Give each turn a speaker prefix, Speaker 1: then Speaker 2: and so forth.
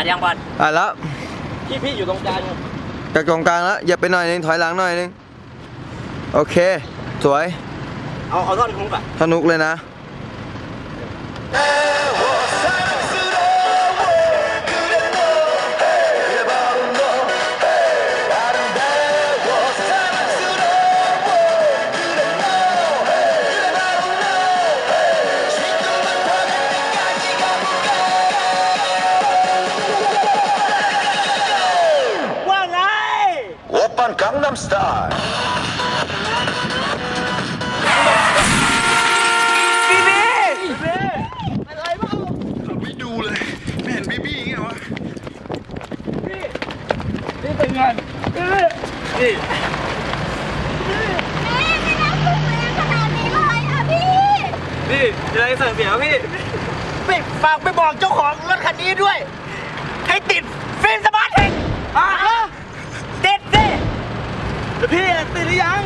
Speaker 1: อัดยังบอล
Speaker 2: อะแล้ว
Speaker 1: พี่พี่อยู่ตรงกลาง
Speaker 2: จากตรงกลางแล้วอย่าไปหน่อยนึงถอยหลังหน่อยนึงโอเค สวย
Speaker 1: เอาเอาท่อนคุ้งอะ
Speaker 2: สนุกเลยนะ
Speaker 1: ดนี้เลยอะพี่พี่อะไรสั่งเสียพี่พี่ฝากไปบอกเจ้าของรถคันนี้ด้วย ให้ติดฟิล์มส พี่ติดหรือยัง